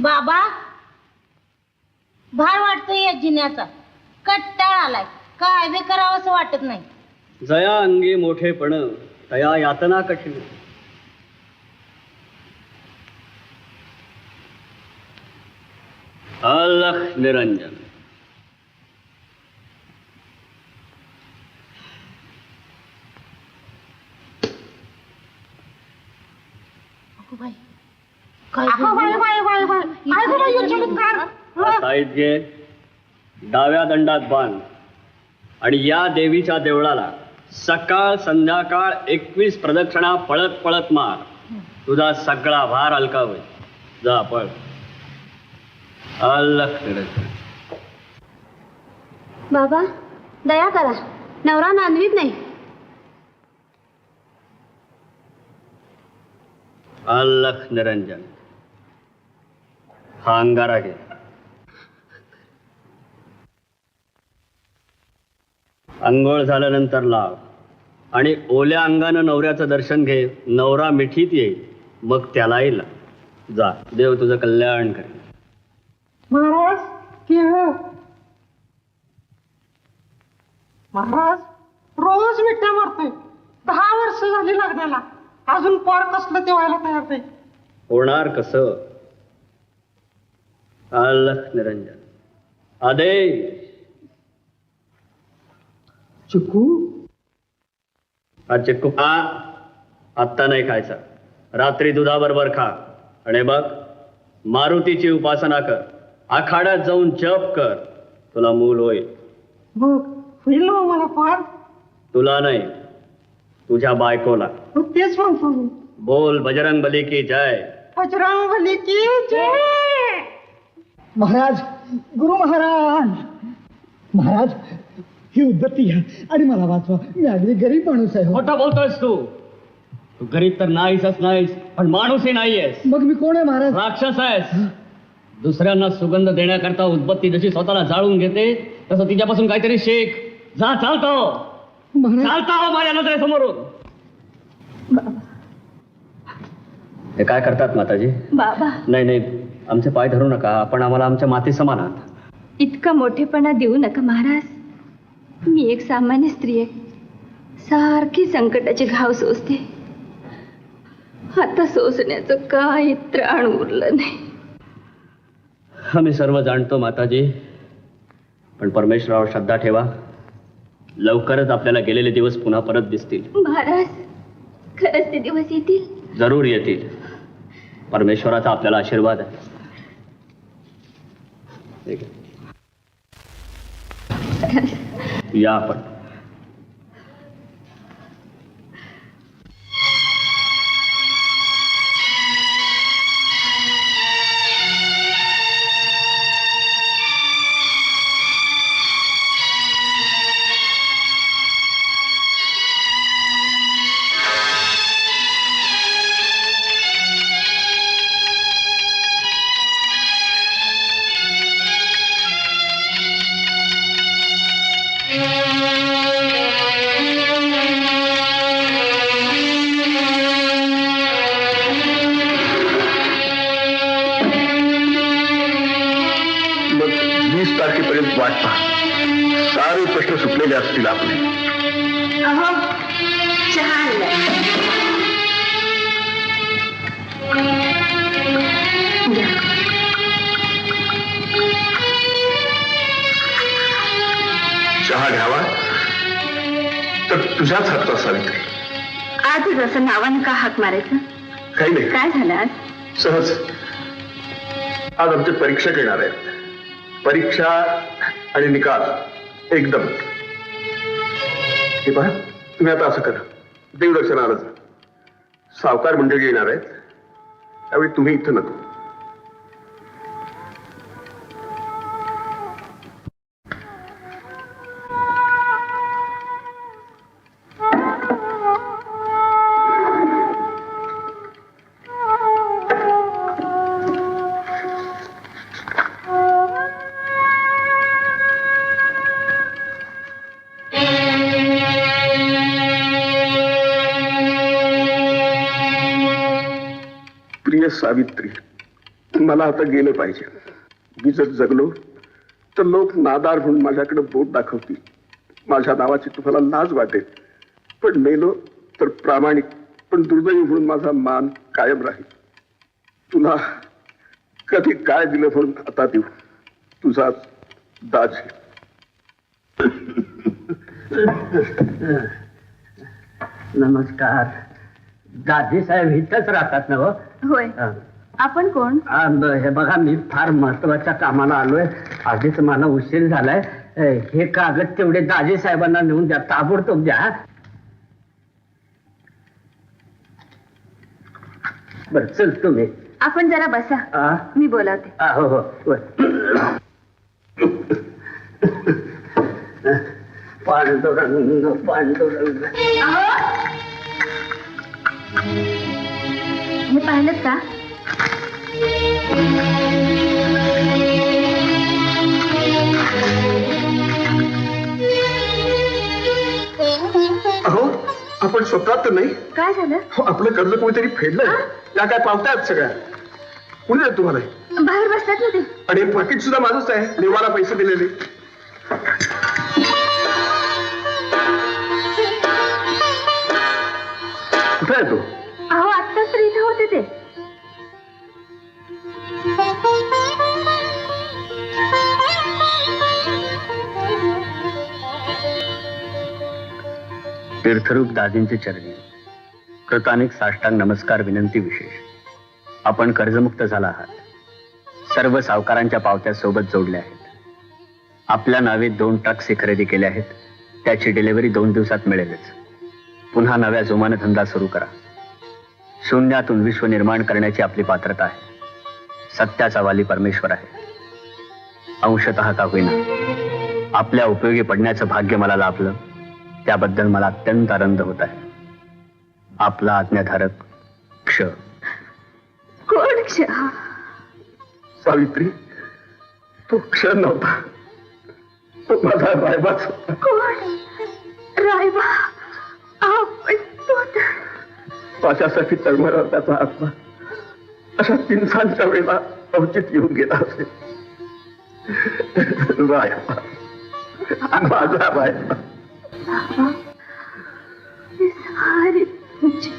बाबा भार वाटतो या जिन्याचा. कट्टाळ आलाय. काय बी करावं असं वाटत नाही. जया अंगी मोठेपण तया यातना कठीण. अलख निरंजन अगो बाई, काय साईड घे डाव्या दंडात बांध. आणि या देवीच्या देवळाला सकाळ संध्याकाळ एकवीस प्रदक्षिणा पळत पळत मार. तुझा सगळा भार हलका होईल जा पळ. बाबा दया करा. नवरा नांदवीत नाही. अलख निरंजन. हा अंगारा घे. अंघोळ झाल्यानंतर लाव. आणि ओल्या अंगानं नवऱ्याचं दर्शन घे नवरा मिठीत येईल मग त्यालाही लाव. जा देव तुझं कल्याण करेल. महाराज केळ महाराज रोज मिठ्या मारतोय. दहा वर्ष झाली लग्नाला. अजून पार कसलं ते व्हायला तयार नाही. होणार कसं? अलख निरंजन. आदेश. चिकू? हा चिक्कू खा आत्ता नाही खायचा. रात्री दुधाबरोबर खा. आणि बघ मारुतीची उपासना कर. आखाड्यात जाऊन जप कर. तुला मूल होईल. मग होईल ना मला पार तुला नाही तुझ्या बायकोला. मग तेच म्हणतो मी बोल बजरंग बली की जय. बजरंगबली की जय! महाराज गुरु महाराज! महाराज ही उद्धती घ्या आणि मला वाचवा. मी अगदी गरीब माणूस आहे हो. मोठा बोलतोयस तू. तू गरीब तर नाहीसच नाहीस पण माणूसही नाहीयेस. मग मी कोण आहे महाराज? राक्षस आहेस. दुसऱ्यांना सुगंध देण्याकरता उद्बत्ती जशी स्वतःला जाळून घेते तसं तिच्यापासून काहीतरी शेक. जा चालतो. महाराज चालता हो माझ्या नजरेसमोरून. हे काय करतात माताजी? बाबा. नाही नाही. आमचे पाय धरू नका. आपण आम्हाला आमच्या माती समान आहात. इतका मोठेपणा देऊ नका महाराज. मी एक सामान्य स्त्री आहे. सारखी संकटाचे घाव सोसते. आता सोसण्याचं काही त्राण उरलं नाही. आम्ही सर्व जाणतो माताजी. पण परमेश्वरावर श्रद्धा ठेवा. लवकरच आपल्याला गेलेले दिवस पुन्हा परत दिसतील. महाराज खरंच ते दिवस येतील? जरूर येतील. परमेश्वराचा आपल्याला आशीर्वाद आहे. ठीक आहे. या आपण तारखेपर्यंत वाट पहा सारे प्रश्न सुटलेले असतील आपले. अहो चहा घ्यावा. तर तुझ्याच हातचा सावित्री आजच असं नावानं का हाक मारायचं? काही नाही. काय झालं आज? सहज. आज आमच्या परीक्षा घेणार आहेत. परीक्षा आणि निकाल. एकदम. हे पहा तुम्ही आता असं करा. देवदर्शनाला जा. सावकार मंडळी येणार आहेत. त्यावेळी तुम्ही इथं नको. प्रिय सावित्री मला आता गेलं पाहिजे. मी जर जगलो तर लोक नादार म्हणून माझ्याकडे बोट दाखवतील. माझ्या नावाची तुम्हाला लाज वाटेल. पण मेलो तर प्रामाणिक पण दुर्दैवी म्हणून माझा मान कायम राहील. तुला कधी काय दिलं म्हणून आता देऊ. तुझा दाज नमस्कार. दादी साहेब इथंच राहतात ना हो? होय. आपण कोण? आ, ब- हे बघा मी फार महत्त्वाच्या कामाला आलोय. आधीच मला उशीर झालाय. ए, हे कागद तेवढे दाजी साहेबांना नेऊन द्या. ताबडतोब द्या बर चल तुम्ही. आपण जरा बसा. आ, मी बोलावते. आ, हो हो. पांडुरंग पांडुरंग. पाहिलं का? अहो आपण स्वतः तर नाही. काय झालं? हो, आपलं कर्ज कोणीतरी फेडलंय. या काय पावतायत सगळ्या? कुणी देत तुम्हाला बाहेर बसतात ना ते. आणि हे पाकिट सुद्धा माझंच आहे. देवाला पैसे दिलेले. कुठे आहे तो? तर तीर्थरूप दादींचे चरणी. कृतानिक साष्टांग नमस्कार विनंती विशेष. आपण कर्जमुक्त झाला आहात. सर्व सावकारांच्या पावत्या सोबत जोडल्या आहेत. आपल्या नावे दोन टक्से खरेदी केले आहेत. त्याची डिलिव्हरी दोन दिवसात मिळेलच. पुन्हा नव्या जोमाने धंदा सुरू करा. शून्यातून विश्व निर्माण करण्याची आपली पात्रता आहे. सत्याचा वाली परमेश्वर आहे. अंशतः का होईना. आपल्या उपयोगी पडण्याचं भाग्य मला लाभलं. त्याबद्दल मला अत्यंत आनंद होत आहे. आपला आज्ञाधारक क्ष. कोण क्ष? सावित्री तो क्षण नव्हता. तो माझा बायबाच होता. कोण? रायबा? माझ्यासाठी तळमळला त्याचा आत्मा. अशा तिनसांच्या वेळेला अवचित येऊन गेला असेल. बायबा माझा तुझी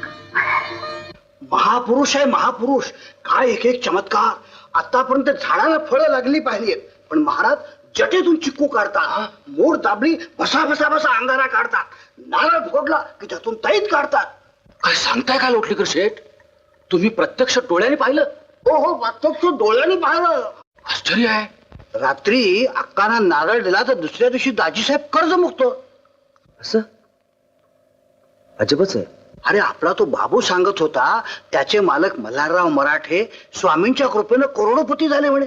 महापुरुष आहे महापुरुष. काय एक एक चमत्कार. आतापर्यंत झाडाला फळं लागली पाहिजेत पण महाराज जटेतून चिक्कू काढतात. मोड दाबली बसा बसा बसा अंगारा काढतात. नारळ फोडला की त्यातून तैत काढतात. काय सांगताय का लोटलीकर शेठ? तुम्ही प्रत्यक्ष डोळ्याने पाहिलं? हो हो प्रत्यक्ष डोळ्याने पाहिलं. आश्चर्य आहे. रात्री अक्काना नारळ दिला तर दुसऱ्या दिवशी दाजीसाहेब कर्जमुक्त असं? अजबच आहे. अरे आपला तो बाबू सांगत होता त्याचे मालक मल्हारराव मराठे स्वामींच्या कृपेनं करोडोपती झाले म्हणे.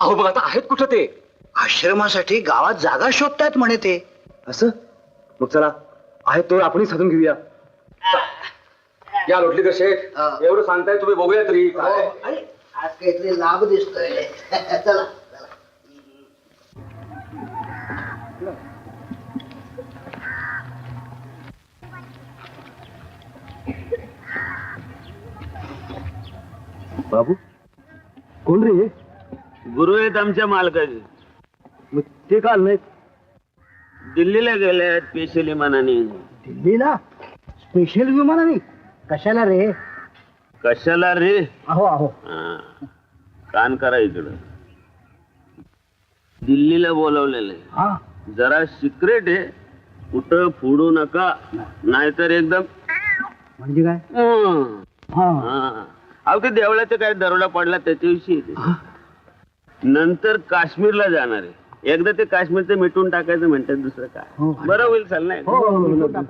अहो मग आता आहेत कुठं ते? आश्रमासाठी गावात जागा शोधतायत म्हणे ते. असं? मग चला आहेत तो आपण साधून घेऊया. या लोटलीकर शेठ हा. एवढं सांगताय तुम्ही बघूया तरी. काय? अरे आज काहीतरी लाभ दिसतोय. चला चला. बाबू कोण रे गुरु आहेत आमच्या मालकाचे. मग ते काल नाही दिल्लीला गेले आहेत पेशली मनाने दिल्लीला? स्पेशल विमानाने? कशाला रे? कशाला रे? अहो अहो. हा. कान करा इकडं. दिल्लीला बोलवलेलं आहे. हा? जरा सिक्रेट आहे. कुठं फोडू नका. नाहीतर एकदम म्हणजे काय? हं. हा. हा. अहो ते देवळाचा काय दरोडा पडला त्याच्याविषयी आहे ते. नंतर काश्मीरला जाणार आहे. एकदा ते काश्मीरचं मिटून टाकायचं म्हणतात दुसरं हो. काय बरं होईल चाल नाही हो, हो, हो, हो.